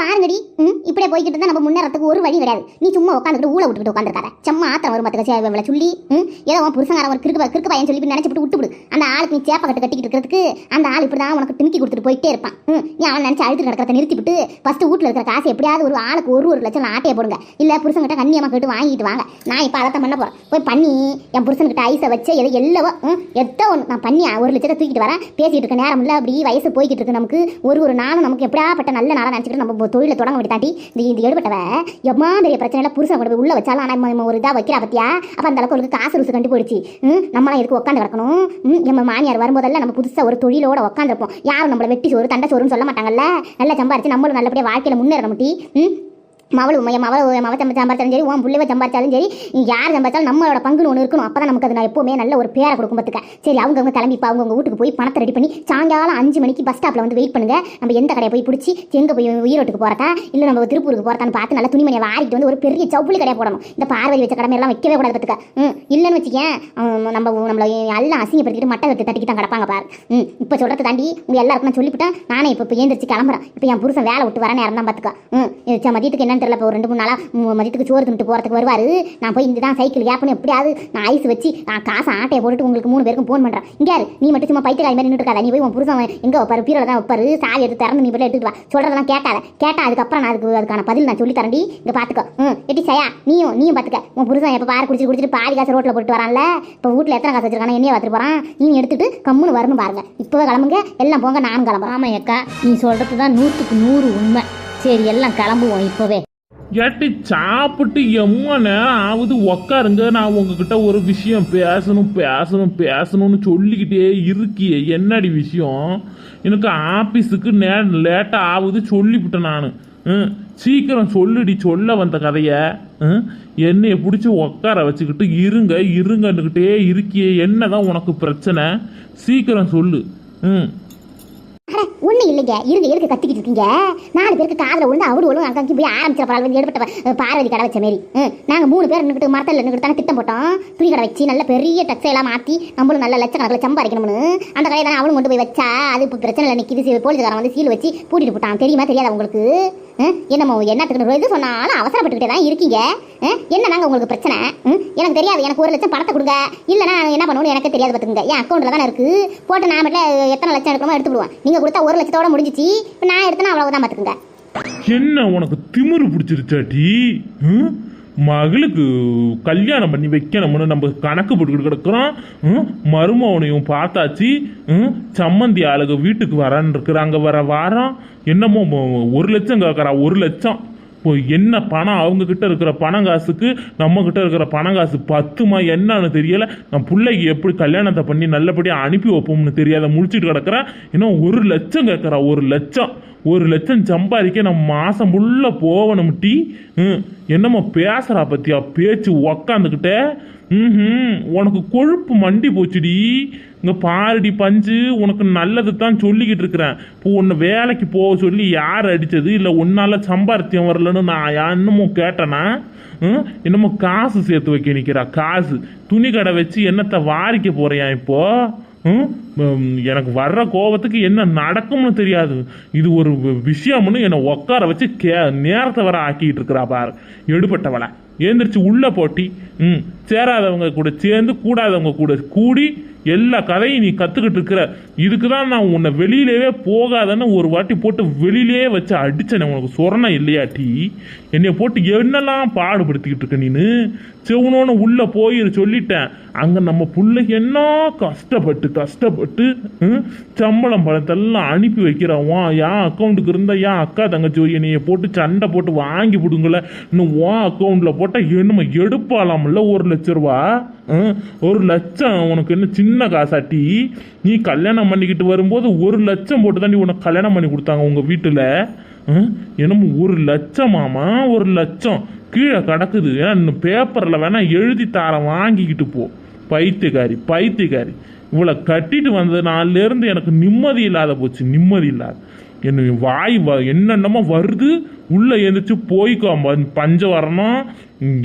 பாருங்கடி. ம் இப்படியே போய்கிட்டு இருந்தா நம்ம முன்னேறதுக்கு ஒரு வழி கிடையாது. நீ சும்மா உட்காந்துட்டு ஊழ விட்டுட்டு உட்காந்துருக்காத. சும்மா ஆத்திரம் வரும் பத்துக்க இவ்வளோ சொல்லி? ம் ஏதோ உன் புருஷங்கார ஒரு கிறுக்கு கிறுக்கு பையன் சொல்லி இப்படி விட்டு விட்டுவிடு. அந்த ஆளுக்கு நீ சேப்பை கட்டு கட்டிக்கிட்டு இருக்கிறதுக்கு அந்த ஆள் இப்படி தான் உனக்கு டிமிக்கி கொடுத்துட்டு போயிட்டே இருப்பான். ம் நீ அவன் நினச்சி அழுத்து நடக்கிறத நிறுத்தி விட்டு ஃபர்ஸ்ட் வீட்டில் இருக்கிற காசு எப்படியாவது ஒரு ஆளுக்கு ஒரு ஒரு லட்சம் ஆட்டையை போடுங்க. இல்லை புருஷங்கிட்ட கண்ணியமாக கேட்டு வாங்கிட்டு வாங்க. நான் இப்போ அதை பண்ண போகிறேன் போய் பண்ணி என் புருஷன்கிட்ட ஐஸை வச்சு எதோ எல்லவோ ம் எத்தோ ஒன்று நான் பண்ணி ஒரு லட்சத்தை தூக்கிட்டு வரேன். பேசிகிட்டு இருக்க நேரம் இல்லை அப்படி வயசு போய்கிட்டு இருக்கு நமக்கு. ஒரு ஒரு நாளும் நமக்கு எப்படியாப்பட்ட நல்ல நாளாக நினச்சிக்கிட்டு நம்ம தொழிலை தொடங்க வேண்டியதாட்டி இந்த இந்த எடுபட்டவ எம்மா பெரிய பிரச்சனையில் புருஷன் கொண்டு போய் உள்ள வச்சாலும் ஆனால் ஒரு இதாக வைக்கிறா பத்தியா? அப்போ அந்த அளவுக்கு அவளுக்கு காசு ருசு கண்டு போயிடுச்சு. ம்? நம்மளாம் எதுக்கு உட்காந்து கிடக்கணும்? நம்ம மாமியார் வரும்போதெல்லாம் நம்ம புதுசாக ஒரு தொழிலோட உட்காந்துருப்போம் யாரும் நம்மளை வெட்டி சோறு தண்டை சோறுன்னு சொல்ல மாட்டாங்கல்ல? நல்லா சம்பாரிச்சு நம்மளும் நல்லபடியாக வாழ்க்கையில் முன்னேற முட்டி ம்? மவளு என் மவள மவ சம்பாரிச்சாலும் சரி உன் புள்ளைவ சம்பாரிச்சாலும் சரி யார் சம்பாரிச்சாலும் நம்மளோட பங்குன்னு ஒன்று இருக்கணும். அப்போ தான் நமக்கு அது நான் எப்போவுமே நல்ல ஒரு பேரை கொடுக்கும் பார்த்துக்க. சரி அவங்கவுங்க கிளம்பி இப்போ அவங்கவுங்க வீட்டுக்கு போய் பணத்தை ரெடி பண்ணி சாயங்காலம் அஞ்சு மணிக்கு பஸ் ஸ்டாப்பில் வந்து வெயிட் பண்ணுங்க. நம்ம எந்த கடையை போய் பிடிச்சி எங்கே போய் ஈரோட்டுக்கு போகிறதா இல்லை நம்ம திருப்பூருக்கு போகிறதான்னு பார்த்து நல்லா துணிமணியை வாரிட்டு வந்து ஒரு பெரிய சவுளி கடையை போடணும். இந்த பார்வதி வச்ச கடமை எல்லாம் வைக்கவே கூடாது பார்த்துக்க. ம் இல்லைன்னு வச்சுக்கேன் நம்ம நம்மளை எல்லாம் அசிங்கப்படுத்திட்டு மட்டை வெட்டி தட்டிக்கிட்டு தான் கிடப்பாங்க பாரு. ம் இப்போ சொல்கிறது தாண்டி உங்கள் எல்லாருக்கும் நான் சொல்லிவிட்டேன். நானே இப்போ இப்போ ஏந்திரிச்சு கிளம்புறேன். இப்போ என் புருஷன் வேலை விட்டு வர நேரம் தான் பார்த்துக்க. ம் மதியத்துக்கு என்ன என்னன்னு தெரியல இப்போ ஒரு ரெண்டு மூணு நாளாக மதியத்துக்கு சோறு தின்ட்டு போகிறதுக்கு வருவார். நான் போய் இந்த தான் சைக்கிள் கேப்னு எப்படியாவது நான் ஐஸ் வச்சு நான் காசை ஆட்டையை போட்டுட்டு உங்களுக்கு மூணு பேருக்கும் ஃபோன் பண்ணுறேன் இங்கே நீ மட்டும் சும்மா பைத்தியக்காரி மாதிரி நின்றுட்டு நீ போய் உன் புருஷன் எங்கே வைப்பார் பீரோட தான் வைப்பார். சாவி எடுத்து திறந்து நீ போய் எடுத்துட்டு வா. சொல்கிறதெல்லாம் கேட்காத கேட்டால் அதுக்கப்புறம் நான் அதுக்கு அதுக்கான பதில் நான் சொல்லி தரேன்டி. இங்கே பார்த்துக்கோ ம் எட்டி சையா நீயும் நீயும் பார்த்துக்க உன் புருஷன் எப்போ பாரு குடிச்சிட்டு குடிச்சிட்டு பாதி காசு ரோட்டில் போட்டு வரான்ல. இப்போ வீட்டில் எத்தனை காசு வச்சிருக்கானே என்னைய பார்த்துட்டு போகிறான் நீ எடுத்துட்டு கம்முன்னு வரணும் பாருங்க. இப்போவே கிளம்புங்க. எல்லாம் போங்க நானும் கிளம்புறேன். ஆமாம் அக்கா. நீ சொல்கிறது தான் நூற்றுக்கு நூறு உண்மை. சரி எல்லாம் கிளம்புவோம் இப்போவே. ஏட்டி சாப்பிட்டு எம்மனே ஆகுது உக்காருங்க நான் உங்ககிட்ட ஒரு விஷயம் பேசணும் பேசணும் பேசணும்னு சொல்லிக்கிட்டே இருக்கியே. என்னடி விஷயம்? எனக்கு ஆபீஸுக்கு நே லேட்டாக ஆகுது சொல்லிவிட்டேன் நான். சீக்கிரம் சொல்லுடி சொல்ல வந்த கதையை. என்னைய பிடிச்சி உக்கார வச்சுக்கிட்டு இருங்க இருங்கன்னுக்கிட்டே இருக்கியே. என்ன தான் உனக்கு பிரச்சனை? சீக்கிரம் சொல்லு. ம். அட ஒன்றும் இல்லைங்க. இருங்க எதுக்கு கத்திக்கிட்டு இருக்கீங்க? நாலு பேருக்கு காதில் விழுந்து அவடு ஒழுங்கு அங்கே போய் ஆரம்பிச்சிட பரவாயில்ல வந்து பார்வதி கடை வச்ச மாரி. நாங்கள் மூணு பேர் நின்றுட்டு மரத்தில் நின்றுட்டு தானே திட்டம் போட்டோம். துணி கடை வச்சு நல்ல பெரிய டெக்ஸ்டைலாக மாற்றி நம்மளும் நல்ல லட்சக்கணக்கில் சம்பாதிக்கணும்னு. அந்த கடையை தானே அவளும் கொண்டு போய் வச்சா? அது இப்போ பிரச்சனை இல்லை. நிற்கிது சீ போலீஸ்காரன் வந்து சீல் வச்சு பூட்டிட்டு போட்டான். தெரியுமா தெரியாதா உங்களுக்கு? என்னமோ என்னமோ என்னத்துக்கு எது சொன்னாலும் அவசரப்பட்டுக்கிட்டே தான் இருக்கீங்க. என்ன நாங்கள் உங்களுக்கு பிரச்சனை? எனக்கு தெரியாது. எனக்கு ஒரு லட்சம் பணத்தை கொடுங்க. இல்லைனா என்ன பண்ணுவோம்னு எனக்கு தெரியாது பார்த்துங்க என் அக்கௌண்ட்டில் தானே இருக்குது போட்டு நான் மட்டும் எத்தனை லட்சம் எடுக்கணுமோ எடுத்து விடுவேன். நீங்கள் கொடுத்தா ஒரு லட்சத்தோட முடிஞ்சிச்சு. இப்போ நான் எடுத்தேன்னா அவ்வளவுதான் பார்த்துக்குங்க. என்ன உனக்கு திமிரு பிடிச்சிருச்சாட்டி ம்? மகளுக்கு கல்யாணம் பண்ணி வைக்கணும்னு நம்ம கணக்கு போட்டுக்கிட்டு கிடக்குறோம். ம்? பார்த்தாச்சு. ம்? சம்மந்தி ஆளுக வீட்டுக்கு வரன்னு இருக்கிறாங்க. வர வாரம் என்னமோ ஒரு லட்சம் கேட்குறா ஒரு லட்சம். இப்போ என்ன பணம்? அவங்க கிட்ட இருக்கிற பணம் காசுக்கு நம்ம கிட்ட இருக்கிற பணம் காசு பத்துமா என்னன்னு தெரியல. நான் பிள்ளைக்கு எப்படி கல்யாணத்தை பண்ணி நல்லபடியாக அனுப்பி வைப்போம்னு தெரியாத முழிச்சிட்டு கிடக்குறேன் இன்னும் ஒரு லட்சம் கேட்குறா ஒரு லட்சம். ஒரு லட்சம் சம்பாதிக்க நம்ம மாதம் ஃபுல்ல போகணும் டீ. ம், என்னம்மா பேசுகிறா பத்தியா? பேச்சு உக்காந்துக்கிட்ட. ம் உனக்கு கொழுப்பு மண்டி போச்சுடி. இங்கே பாருடி பஞ்சு. உனக்கு நல்லது தான் சொல்லிக்கிட்டு இருக்கிறேன். இப்போ உன்னை வேலைக்கு போக சொல்லி யார் அடித்தது இல்லை உன்னால சம்பாரித்தியம் வரலன்னு நான் யா- இன்னமும் கேட்டேனா? ம், என்னமோ காசு சேர்த்து வைக்க நிற்கிறா காசு. துணி கடை வச்சு என்னத்தை வாரிக்க போகிறியா இப்போது எனக்கு வர்ற கோபத்துக்கு என்ன நடக்கும்னு தெரியாது. இது ஒரு விஷயம்னு என்னை உட்கார வச்சு கே நேரத்தை வர ஆக்கிட்டு இருக்கிறா பாரு. எடுபட்டவளை. ஏந்திரிச்சு உள்ளே போட்டி. ம். சேராதவங்க கூட சேர்ந்து கூடாதவங்க கூட கூடி எல்லா கதையும் நீ கற்றுக்கிட்டு இருக்கிற இதுக்கு தான் நான் உன்னை வெளியிலேயே போகாதன்னு ஒரு வாட்டி போட்டு வெளியிலேயே வச்சு அடித்தேன் உனக்கு சொரணம் இல்லையா டீ? போட்டு என்னெல்லாம் பாடுபடுத்திக்கிட்டு இருக்க நீனு? செவனோன்னு உள்ளே போய் சொல்லிட்டேன். அங்கே நம்ம பிள்ளை என்ன கஷ்டப்பட்டு கஷ்டப்பட்டு ம், சம்பளம் பழத்தெல்லாம் அனுப்பி வைக்கிறவன் என் அக்கௌண்ட்டுக்கு இருந்தால் என் அக்கா தங்கச்சி என்னையை போட்டு சண்டை போட்டு வாங்கி விடுங்கள இன்னும் உன் அக்கௌண்ட்டில் போட்டால் என்னமோ எடுப்பாலாம்ல ஒரு லட்ச ரூபா ஒரு லட்சம் உனக்கு என்ன சின்ன காசாட்டி? நீ கல்யாணம் பண்ணிக்கிட்டு வரும்போது ஒரு லட்சம் போட்டு தாண்டி உனக்கு கல்யாணம் பண்ணி கொடுத்தாங்க உங்கள் வீட்டில். என்னமோ ஒரு லட்சமாமா ஒரு லட்சம். கீழே கிடக்குது. ஏன்னா இன்னும் பேப்பரில் வேணால் எழுதி தார வாங்கிக்கிட்டு போ. பைத்தியக்காரி பைத்தியக்காரி. இவ்வளோ கட்டிட்டு வந்தது நாள்லேருந்து எனக்கு நிம்மதி இல்லாத போச்சு நிம்மதி இல்லாத. என்ன வாய் வ என்னென்னமோ வருது. உள்ளே எழுந்திரிச்சு போய்க்கோ பஞ்ச பஞ்சம் வரணும்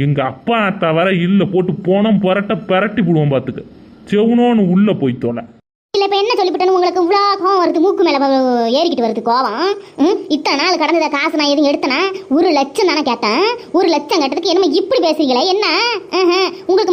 எங்கள் அப்பா தவிர இல்லை. போட்டு போனோம் புரட்ட பிரட்டி விடுவோம் பார்த்துக்க செவனோன்னு உள்ளே போய் தோலை. இல்லை இப்போ என்ன சொல்லிவிட்டேன்னு உங்களுக்கு இவ்வளோ கோவம் வருது. மூக்கு மேலே ஏறிக்கிட்டு வருது கோவம். ம், இத்தனை நாள் கடந்ததை காசு நான் எதுவும் எடுத்தனா? ஒரு லட்சம் தானே கேட்டேன். ஒரு லட்சம் கேட்டதுக்கு என்னமோ இப்படி பேசுறீங்களே? என்ன? ஆஹா,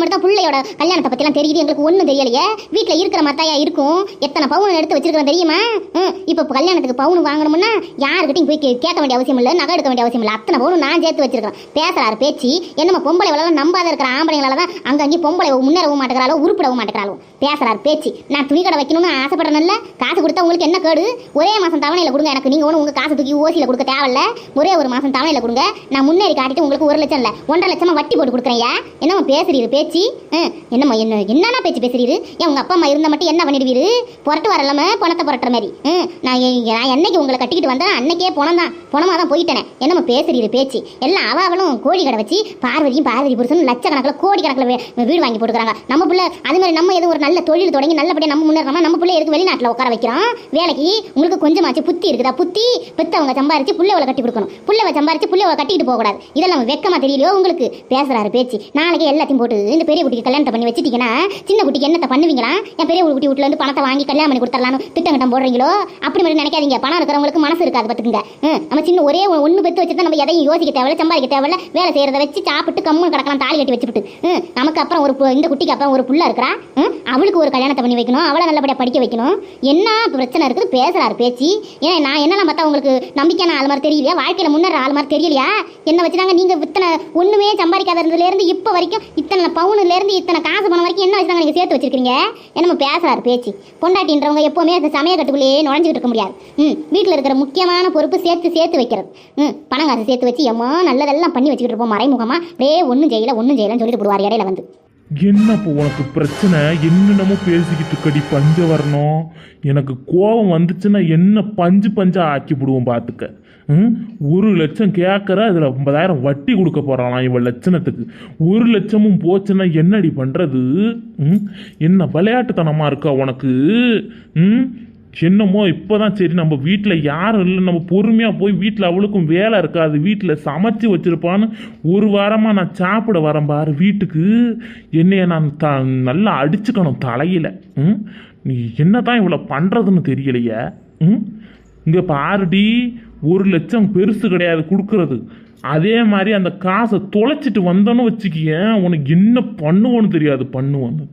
மட்டும் தான் பிள்ளையோட கல்யாணத்தை பற்றிலாம் தெரியுது. எங்களுக்கு ஒன்றும் தெரியலையே. வீட்டில் இருக்கிற மத்தாயா இருக்கும்? எத்தனை பவுன் எடுத்து வச்சிருக்கிறோம் தெரியுமா? ம், இப்போ கல்யாணத்துக்கு பவுன் வாங்கணும்னா யாருக்கிட்டையும் போய் கேட்க வேண்டிய அவசியம் இல்லை நகை எடுக்க வேண்டிய அவசியம் இல்லை. அத்தனை பவுன் நான் சேர்த்து வச்சிருக்கிறேன். பேசுறாரு பேச்சு. என்னமோ பொம்பளை வளர நம்பாத இருக்கிற ஆம்பளைங்களால தான் அங்கங்கே பொம்பளை முன்னேறவும் மாட்டேங்கிறாலோ உருப்பிடவும் மாட்டேங்கிறாலோ பேசுறாரு பேச்சு. நான் துணி கடை வைக்கணும்னு ஆசைப்படுறேன்ல. காசு கொடுத்தா உங்களுக்கு என்ன கேடு? ஒரே மாசம் தவணையில் கொடுங்க. எனக்கு நீங்க ஒன்று உங்க காசு தூக்கி ஓசியில் கொடுக்க தேவையில்ல. ஒரே ஒரு மாசம் தவணையில் கொடுங்க. நான் முன்னேறி காட்டிட்டு உங்களுக்கு ஒரு லட்சம் இல்லை. ஒன்றரை லட்சமா வட்டி போட்டு கொடுக்குறேன் என்னமா பேசுறீங்க பேச்சு. பேச்சு? என்னம்மா என்ன என்னன்னா பேச்சு பேசுறீரு? ஏன் உங்க அப்பா அம்மா இருந்தால் மட்டும் என்ன பண்ணிடுவீரு? புரட்டு வரலாம பணத்தை புரட்டுற மாதிரி. ம், நான் நான் என்னைக்கு உங்களை கட்டிக்கிட்டு வந்தேன் அன்னைக்கே பணம் தான் பணமாக தான் போயிட்டேனே. என்னம்மா பேசுறீரு பேச்சு? எல்லாம் அவ அவளும் கோழி கடை வச்சு பார்வதியும் பார்வதி புருஷன் லட்சக்கணக்கில் கோடி கணக்கில் வீடு வாங்கி போட்டுக்கிறாங்க. நம்ம பிள்ளை அது மாதிரி நம்ம எதுவும் ஒரு நல்ல தொழில் தொடங்கி நல்லபடியாக நம்ம முன்னேறமா நம்ம பிள்ளை எதுக்கு வெளிநாட்டில் உட்கார வைக்கிறோம்? வேலைக்கு உங்களுக்கு கொஞ்சமாச்சு புத்தி இருக்குதா? புத்தி பெத்தவங்க சம்பாரிச்சு பிள்ளைவளை கட்டி கொடுக்கணும். பிள்ளைவ சம்பாரிச்சு பிள்ளைவளை கட்டிக்கிட்டு போகக்கூடாது. இதெல்லாம் வெக்கமாக தெரியலையோ உங்களுக்கு? பேசுகிறாரு பேச்சு. நாளைக்கு எல்லாத்தையும் போட்டு இந்த பெரிய குட்டிக்கு கல்யாணத்தை பண்ணி வச்சிட்டீங்கன்னா சின்ன குட்டிக்கு என்னத்தை பண்ணுவீங்களா? என் பெரிய குட்டி வீட்டுல இருந்து பணத்தை வாங்கி கல்யாணம் பண்ணி கொடுத்துடலாம்னு திட்டங்கட்டம் போடுறீங்களோ? அப்படி மட்டும் நினைக்காதீங்க. பணம் இருக்கிறவங்களுக்கு மனசு இருக்காது பார்த்துக்குங்க. நம்ம சின்ன ஒரே ஒன்று பெத்து வச்சுட்டு நம்ம எதையும் யோசிக்க தேவையில்ல சம்பாதிக்க தேவையில்ல வேலை செய்யறத வச்சு சாப்பிட்டு கம்முன்னு கிடக்கலாம் தாலி கட்டி வச்சுட்டு நமக்கு அப்புறம் ஒரு இந்த குட்டிக்கு அப்புறம் ஒரு புள்ள இருக்கிறா? அவளுக்கு ஒரு கல்யாணத்தை பண்ணி வைக்கணும் அவளை நல்லபடியாக படிக்க வைக்கணும். என்ன பிரச்சனை இருக்குது? பேசுறாரு பேச்சு. ஏன்னா நான் என்னெல்லாம் பார்த்தா உங்களுக்கு நம்பிக்கையான ஆள் மாதிரி தெரியலையா? வாழ்க்கையில் முன்னேற ஆள் மாதிரி தெரியலையா? என்ன வச்சுதாங்க நீங்க இத்தனை ஒண்ணுமே சம்பாதிக்காத இருந்ததுல இருந்து இப்போ வரைக்கும் இத்தனை பவுன் இருந்து இத்தனை காசு பணம் வரைக்கும் என்ன வயசு நீங்கள் சேர்த்து வச்சிருக்கீங்க? என்னமோ பேசுறாரு பேச்சு. பொண்டாட்டின்றவங்க எப்போவுமே அந்த சமய கட்டுக்குள்ளேயே நுழைஞ்சிக்கிட்டு இருக்க முடியாது. ம் வீட்டில் இருக்கிற முக்கியமான பொறுப்பு சேர்த்து சேர்த்து வைக்கிறது. ம் பணம் காசு சேர்த்து வச்சு எம்மா நல்லதெல்லாம் பண்ணி வச்சுக்கிட்டு இருப்போம். மறைமுகமாக அப்படியே ஒன்றும் செய்யலை ஒன்றும் செய்யலைன்னு சொல்லிட்டு போடுவார் இடையில வந்து. என்ன இப்போ உனக்கு பிரச்சனை? என்னென்னமோ பேசிக்கிட்டு கடி பஞ்ச வரணும் எனக்கு கோபம் வந்துச்சுன்னா என்ன பஞ்சு பஞ்சா ஆக்கி விடுவோம் பார்த்துக்க ம்? ஒரு லட்சம் கேட்குற இதில் ஐம்பதாயிரம் வட்டி கொடுக்க போகிறாளாம் இவள் லட்சணத்துக்கு. ஒரு லட்சமும் போச்சுன்னா என்னடி பண்ணுறது ம்? என்ன விளையாட்டுத்தனமாக இருக்கா உனக்கு? ம்? என்னமோ இப்போ தான் சரி நம்ம வீட்டில் யாரும் இல்லை நம்ம பொறுமையாக போய் வீட்டில் அவளுக்கும் வேலை இருக்காது வீட்டில் சமைச்சு வச்சிருப்பான்னு ஒரு வாரமாக நான் சாப்பிட வரேன் பாரு வீட்டுக்கு. என்னைய நான் த நல்லா அடிச்சுக்கணும் தலையில். ம்? நீ என்ன தான் இவ்வளோ பண்ணுறதுன்னு தெரியலையே? ம்? இங்கே பாருடி ஒரு லட்சம் பெருசு கிடையாது கொடுக்கறது. அதே மாதிரி அந்த காசை தொலைச்சிட்டு வந்தோன்னு வச்சுக்கிய உனக்கு என்ன பண்ணுவோன்னு தெரியாது பண்ணுவோன்னு.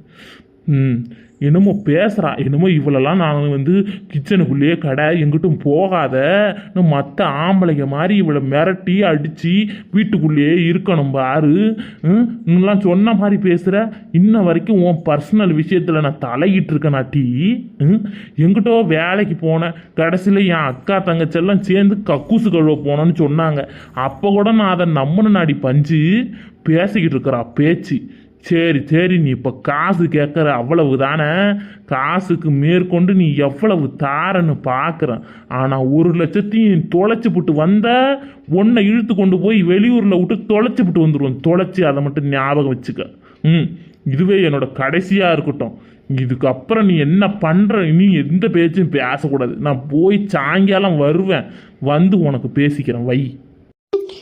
ம். என்னமோ பேசுகிறா என்னமோ இவளெல்லாம் நான் வந்து கிச்சனுக்குள்ளேயே கடை எங்கிட்டும் போகாத. மற்ற ஆம்பளைங்க மாதிரி இவளை மிரட்டி அடித்து வீட்டுக்குள்ளேயே இருக்கணும் பாரு. ம், இன்னெல்லாம் சொன்ன மாதிரி பேசுகிற இன்ன வரைக்கும் உன் பர்சனல் விஷயத்தில் நான் தலையிட்டு இருக்கேன் டீ? ம்? எங்கிட்டோ வேலைக்கு போனேன் கடைசியில் என் அக்கா தங்கச்செல்லாம் சேர்ந்து கக்கூசு கழுவ போனோன்னு சொன்னாங்க. அப்போ கூட நான் அதை நம்பின நாடி பஞ்சு பேசிக்கிட்டு இருக்கிறா பேச்சு. சரி சரி நீ இப்போ காசு கேட்குற அவ்வளவு தானே? காசுக்கு மேற்கொண்டு நீ எவ்வளவு தாரன்னு பார்க்குறேன் ஆனால் ஒரு லட்சத்தையும் தொலைச்சி விட்டு வந்த உன்னை இழுத்து கொண்டு போய் வெளியூரில் விட்டு தொலைச்சி விட்டு வந்துடுவோம் தொலைச்சி அதை மட்டும் ஞாபகம் வச்சுக்க. ம் இதுவே என்னோட கடைசியாக இருக்கட்டும். இதுக்கப்புறம் நீ என்ன பண்ணுற நீ எந்த பேச்சும் பேசக்கூடாது. நான் போய் சாயங்காலம் வருவேன். வந்து உனக்கு பேசிக்கிறேன். வை.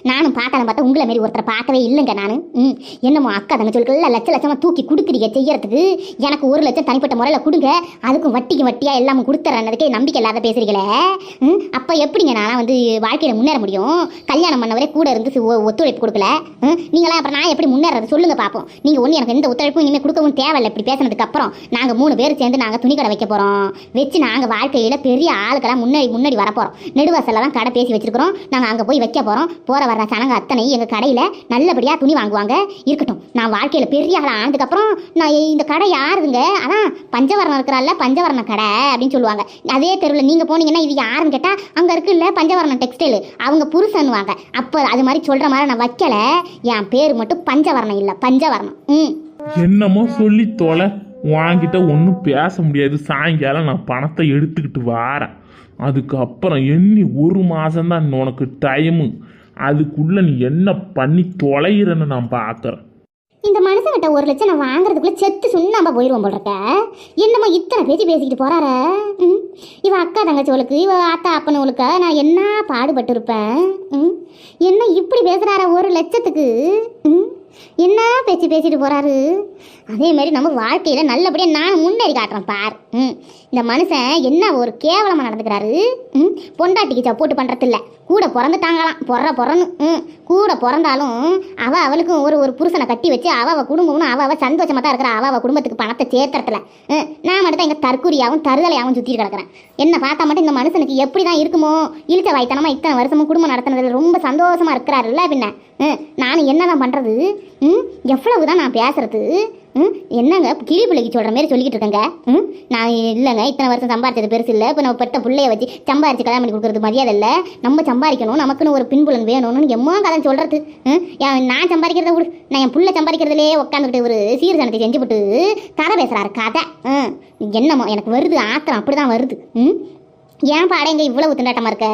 நானும் பார்த்தாலும் பார்த்தா உங்களை மாரி ஒருத்தரை பார்க்கவே இல்லைங்க நான். ம் என்னமோ அக்கா தங்கச்சொல்கள் லட்ச லட்சமாக தூக்கி கொடுக்குறீங்க செய்யறதுக்கு. எனக்கு ஒரு லட்சம் தனிப்பட்ட முறையில் கொடுங்க. அதுக்கும் வட்டிக்கு வட்டியாக எல்லாமே கொடுத்துறேன்னதுக்கே நம்பிக்கை இல்லாத பேசுறீங்களே. ம் அப்போ எப்படிங்க நான் வந்து வாழ்க்கையில் முன்னேற முடியும்? கல்யாணம் பண்ணவரே கூட இருந்து ஒத்துழைப்பு கொடுக்கல. ம் நீங்களாம் அப்புறம் நான் எப்படி முன்னேறது சொல்லுங்க பார்ப்போம் நீங்கள் ஒன்று எனக்கு எந்த ஒத்துழைப்பும் இனிமேல் கொடுக்கவும் தேவையில்லை. இப்படி பேசுனதுக்கு அப்புறம் நாங்கள் மூணு பேர் சேர்ந்து நாங்கள் துணி கடை வைக்க போகிறோம் வச்சு நாங்கள் வாழ்க்கையில் பெரிய ஆளுக்கெல்லாம் முன்னாடி முன்னாடி வரப்போகிறோம் நெடுவாசலில் கடை பேசி வச்சிருக்கிறோம். நாங்கள் அங்கே போய் வைக்க போகிறோம் போற வர்ற ஜனங்க அத்தனை எங்கள் கடையில் நல்லபடியாக துணி வாங்குவாங்க. இருக்கட்டும் நான் வாழ்க்கையில் பெரிய ஆள் ஆனதுக்கப்புறம் நான் இந்த கடை யாருதுங்க? அதான் பஞ்சவரணம் இருக்கிறாள்ல பஞ்சவரண கடை அப்படின்னு சொல்லுவாங்க. அதே தெருவில் நீங்கள் போனீங்கன்னா இது யாருன்னு கேட்டால் அங்கே இருக்குல்ல பஞ்சவரணம் டெக்ஸ்டைல் அவங்க புருஷன்வாங்க அப்போ அது மாதிரி சொல்கிற மாதிரி நான் வைக்கல. என் பேர் மட்டும் பஞ்சவரணம் இல்லை பஞ்சவரணம். ம். என்னமோ சொல்லி தொலை. வாங்கிட்ட ஒன்றும் பேச முடியாது. சாயங்காலம் நான் பணத்தை எடுத்துக்கிட்டு வாரேன். அதுக்கப்புறம் எண்ணி ஒரு மாதம்தான் உனக்கு டைமு அதுக்குள்ளே நீ என்ன பண்ணி தொலைகிறன்னு நான் பார்க்குறேன். இந்த மனுஷங்கிட்ட ஒரு லட்சம் நான் வாங்குறதுக்குள்ள செத்து சுண்ணாம்பா போயிடுவோம் போல் இருக்க. என்னம்மா இத்தனை பேச்சு பேசிக்கிட்டு போறார? ம்? இவ அக்கா தங்கச்சிவளுக்கு இவ ஆத்தா அப்பனவளுக்கு நான் என்ன பாடுபட்டு இருப்பேன் ம்? என்ன இப்படி பேசுகிறார ஒரு லட்சத்துக்கு? ம்? என்ன பேச்சு பேசிட்டு போறாரு? அதே மாதிரி நம்ம வாழ்க்கையில நல்லபடியாக நான் முன்னேறி காட்டுறேன் பார். ம்? இந்த மனுஷன் என்ன ஒரு கேவலமாக நடந்துக்கிறாரு? ம்? பொண்டாட்டிக்கு சப்போர்ட் பண்றது இல்லை கூட பிறந்துட்டாங்களாம். பொற பொறன்னு ம் கூட பிறந்தாலும் அவ அவளுக்கும் ஒரு ஒரு புருஷனை கட்டி வச்சு அவ அவ குடும்பம்னு அவ அவ சந்தோஷமாக தான் இருக்கிற. அவ அவ குடும்பத்துக்கு பணத்தை சேர்த்துறதுல. ம், நான் மட்டும் தான் இங்க தருதலையாகவும் தருதலையாவும் சுத்திட்டு கிடக்குறேன். என்ன பார்த்தா மட்டும் இந்த மனுஷனுக்கு எப்படி தான் இருக்குமோ. இழுச்ச வாய்த்தனமாக இத்தனை வருஷமும் குடும்பம் நடத்துனதில் ரொம்ப சந்தோஷமாக இருக்கிறாருல்ல பின்ன. ம், நானும் என்னதான் பண்ணுறது ம் எவ்வளவுதான் நான் பேசுறது? ம்? என்னங்க? கிளி பிள்ளைக்கு சொல்கிற மாதிரி சொல்லிக்கிட்டு இருக்கேங்க ம்? நான் இல்லைங்க. இத்தனை வருஷம் சம்பாரிச்சது பெருசு இல்லை. இப்போ நம்ம பெட்ட பிள்ளைய வச்சு சம்பாரிச்சு கல்யாணம் பண்ணி கொடுக்குறது மரியாதை இல்லை. நம்ம சம்பாதிக்கணும். நமக்குன்னு ஒரு பின்புலன் வேணும்னு எம்மா கதை சொல்கிறது ம்? நான் சம்பாதிக்கிறத விடு. நான் என் பிள்ளை சம்பாதிக்கிறதுலே உட்காந்துக்கிட்டு ஒரு சீர்தனத்தை செஞ்சுவிட்டு கதை பேசுகிறாரு கதை. ம்? என்னமோ எனக்கு வருது ஆத்திரம். அப்படி தான் வருது. ம்? ஏன் பாடைங்க இவ்வளவு திண்டாட்டமா இருக்க?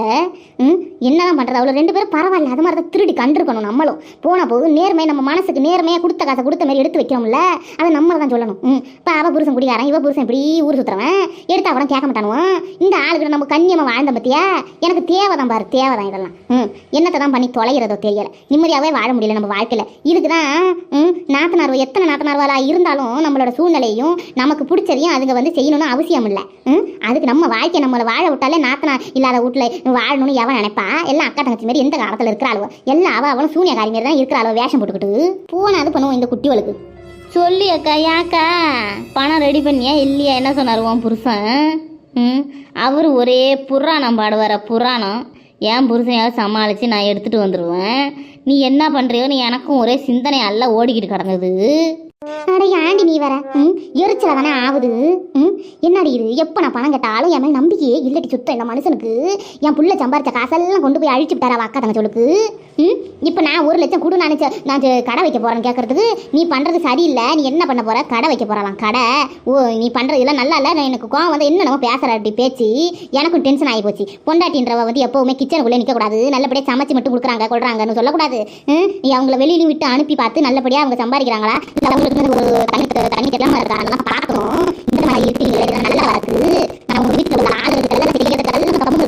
ம்? என்னதான் பண்ணுறது அவ்வளோ ரெண்டு பேரும் பரவாயில்ல. அது மாதிரி தான் திருடி கண்டிருக்கணும் நம்மளும். போன போது நேர்மையை நம்ம மனசுக்கு நேர்மையாக கொடுத்த காசை கொடுத்த மாதிரி எடுத்து வைக்கிறோம்ல அதை நம்ம தான் சொல்லணும். ம். இப்போ அவ புருஷன் குடிக்காரன் இவ புருஷன் இப்படி ஊர் சுற்றுறவன் எடுத்து கூட கேட்க மாட்டானுவான். இந்த ஆளுகிட்ட நம்ம கண்ணியமாக வாழ்ந்த பற்றியா எனக்கு தேவை தான் பாரு தேவை தான் இதெல்லாம். ம். என்னத்தை தான் பண்ணி தொலைகிறதோ தெரியல. நிம்மதியாகவே வாழ முடியல நம்ம வாழ்க்கையில். இதுக்கு தான் ம் நாத்தனார்வ எத்தனை நாத்தனார்வாலாக இருந்தாலும் நம்மளோட சூழ்நிலையும் நமக்கு பிடிச்சதையும் அதுங்க வந்து செய்யணும்னு அவசியம் இல்லை ம்? அதுக்கு நம்ம வாழ்க்கை நம்மளை வாழ விட்டாலே நாத்தனா இல்லாத வீட்டில் வாழணும்னு எவன் நினைப்பா? எல்லாம் அக்கா தங்கச்சி மாரி எந்த காலத்தில் இருக்கிற அளவு எல்லாம் அவ அவளும் சூனியக்காரி மாரி தான் இருக்கிறாளோ வேஷம் போட்டுக்கிட்டு? போனாது பண்ணுவோம் இந்த குட்டிவளுக்கு. சொல்லி அக்கா ஏக்கா பணம் ரெடி பண்ணியா இல்லையா? என்ன சொன்னார் உன் புருஷன்? ம்? அவர் ஒரே புராணம் பாடுவார புராணம். என் புருஷனையாவது சமாளித்து நான் எடுத்துகிட்டு வந்துடுவேன் நீ என்ன பண்ணுறியோ நீ எனக்கும் ஒரே சிந்தனை அல்ல ஓடிக்கிட்டு கிடந்தது. அட ஏண்டி நீ வர ம்? எரிச்சல தானே ஆகுது ம்? என்னடி இது? எப்போ நான் பணம் கேட்டாலும் என் மேலே நம்பிக்கையே இல்லடி சுத்தம் இந்த மனுஷனுக்கு. என் புள்ள சம்பாரிச்ச காசெல்லாம் கொண்டு போய் அழிச்சு விட்டாரா அக்கா தங்கச்சோளுக்கு ம்? இப்போ நான் ஒரு லட்சம் கொடு நான் நான் கடை வைக்க போகிறேன்னு கேட்கறதுக்கு நீ பண்றது சரியில்லை. நீ என்ன பண்ண போற? கடை வைக்க போறலாம் கடை? ஓ நீ பண்றது இதெல்லாம் நல்லா இல்லை. நான் எனக்கு கோவம் வந்து என்ன நம்ம பேசுற அப்படி பேச்சு. எனக்கும் டென்ஷன் ஆகி போச்சு. பொண்டாட்டின்றவ வந்து எப்பவுமே கிச்சனுக்குள்ளே நிற்கக்கூடாது நல்லபடியாக சமைச்சு மட்டும் கொடுக்குறாங்க கொள்றாங்கன்னு சொல்லக்கூடாது. ம், நீ அவங்கள வெளியிலையும் விட்டு அனுப்பி பார்த்து நல்லபடியாக அவங்க சம்பாதிக்கிறாங்களா? ஒரு தண்ணி தண்ணி பார்க்கணும் இந்த மாதிரி இருக்கீங்க நல்லா இருக்கு நான் உங்க உள்ள ஆள் இருக்கிறதெல்லாம் தெரியாத நம்ம கம்மு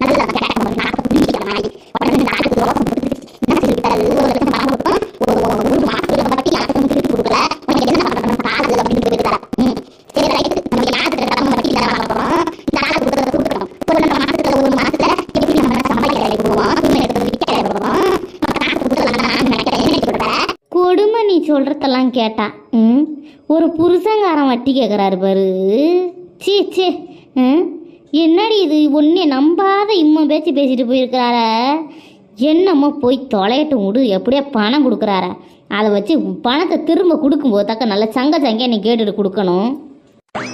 நல்லா கேட்க நாக்கு பிடிக்கிற மாதிரி உடனே இந்த ஆட்டுக்கு ரோசம் போட்டு என்ன சொல்லிட்டாரு ஒரு லட்சம் பணம் கொடுத்தோம் ஒரு ஒரு ஒரு மாசத்துக்கு பட்டி யாருக்கும் திருப்பி கொடுக்கல உனக்கு என்ன பண்ணுறது காலத்தில் அப்படின்னு கேட்குறாரு ம் சரி ரைட்டு நம்ம யாருக்கு கடமை வட்டி இல்லாத வாங்குறோம் இந்த ஆளுக்கு கொடுக்கறத கொடுக்கணும் ஒரு ரெண்டு மாசத்துல ஒரு மாசத்துல எப்படி நம்ம சம்பாதிக்க வேலை கொடுவோம் துணி எடுக்கிறது விற்க வேலை கொடுவோம் நம்ம காசு கொடுக்கல நான் நினைக்கிறேன் என்ன சொல்கிறேன் கொடுமை நீ சொல்கிறதெல்லாம் கேட்டா ம் ஒரு புருஷங்காரன் வட்டி கேட்குறாரு பாரு. சீ சே ம் என்னடி இது? ஒன்றே நம்பாத இம்மன் பேச்சு பேசிட்டு போயிருக்கிறார. என்னமோ போய் தொலையட்டும் விடு எப்படியோ பணம் கொடுக்குறார. அதை வச்சு பணத்தை திரும்ப கொடுக்கும்போது தக்க நல்ல சங்க சங்க நீ கேட்டுட்டு கொடுக்கணும்.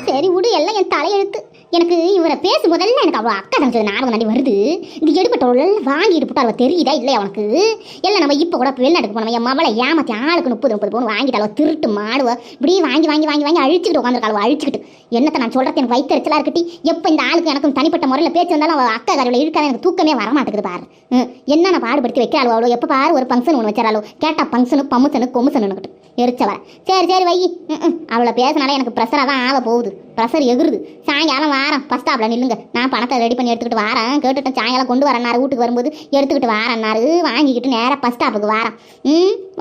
சரி விடு எல்லாம் என் தலையெழுத்து. எனக்கு இவரை பேசும் போதெல்லாம் எனக்கு அவ்வளோ அக்கா தங்கச்சது ஞாபகம் தாண்டி வருது. இந்த எடுப்பட்டவள் வாங்கிட்டு போட்டு அவள் தெரியுதா இல்லையா உனக்கு? எல்லாம் நம்ம இப்போ கூட வெளிநாட்டுக்கு போனோம் என் மவளை ஏமாத்தி ஆளுக்கு முப்பது முப்பது பவுன் வாங்கிட்டாளோ திருட்டு மாடுவ. இப்படி வாங்கி வாங்கி வாங்கி வாங்கி அழிச்சுக்கிட்டு உட்காந்துருக்காளோ அழிச்சுக்கிட்டு. என்னத்தை நான் சொல்கிறது எனக்கு வயிற்றுச்சலாக இருக்கட்டி. எப்போ இந்த ஆளுக்கு எனக்கும் தனிப்பட்ட முறையில் பேச்சு வந்தாலும் அவள் அக்கா கருவில் இருக்காது எனக்கு தூக்கமே வர மாட்டேங்குது பாரு. ம், என்ன பாடுபடுத்தி வைக்கிறாளோ அவ்வளோ எப்போ பாரு ஒரு ஃபங்க்ஷன் ஒன்று வச்சாலோ கேட்டால் ஃபங்க்ஷனு பம்முசனு கொமுசனுக்கிட்டு எரிச்சவர சரி சரி வை அவளை பேசினாலே எனக்கு ப்ரெஷராக தான் ஆக போகுது. ப்ரெஷர் எகுருது சாயங்காலம் வா வாரம் பஸ் ஸ்டாப்பில் நில்லுங்க. நான் பணத்தை ரெடி பண்ணி எடுத்துக்கிட்டு வரேன். கேட்டுட்டேன். சாயங்காலம் கொண்டு வரேன்னாரு. வீட்டுக்கு வரும்போது எடுத்துக்கிட்டு வாரேன்னாரு. வாங்கிக்கிட்டு நேராக பஸ் ஸ்டாப்புக்கு வரேன். ம் வந்து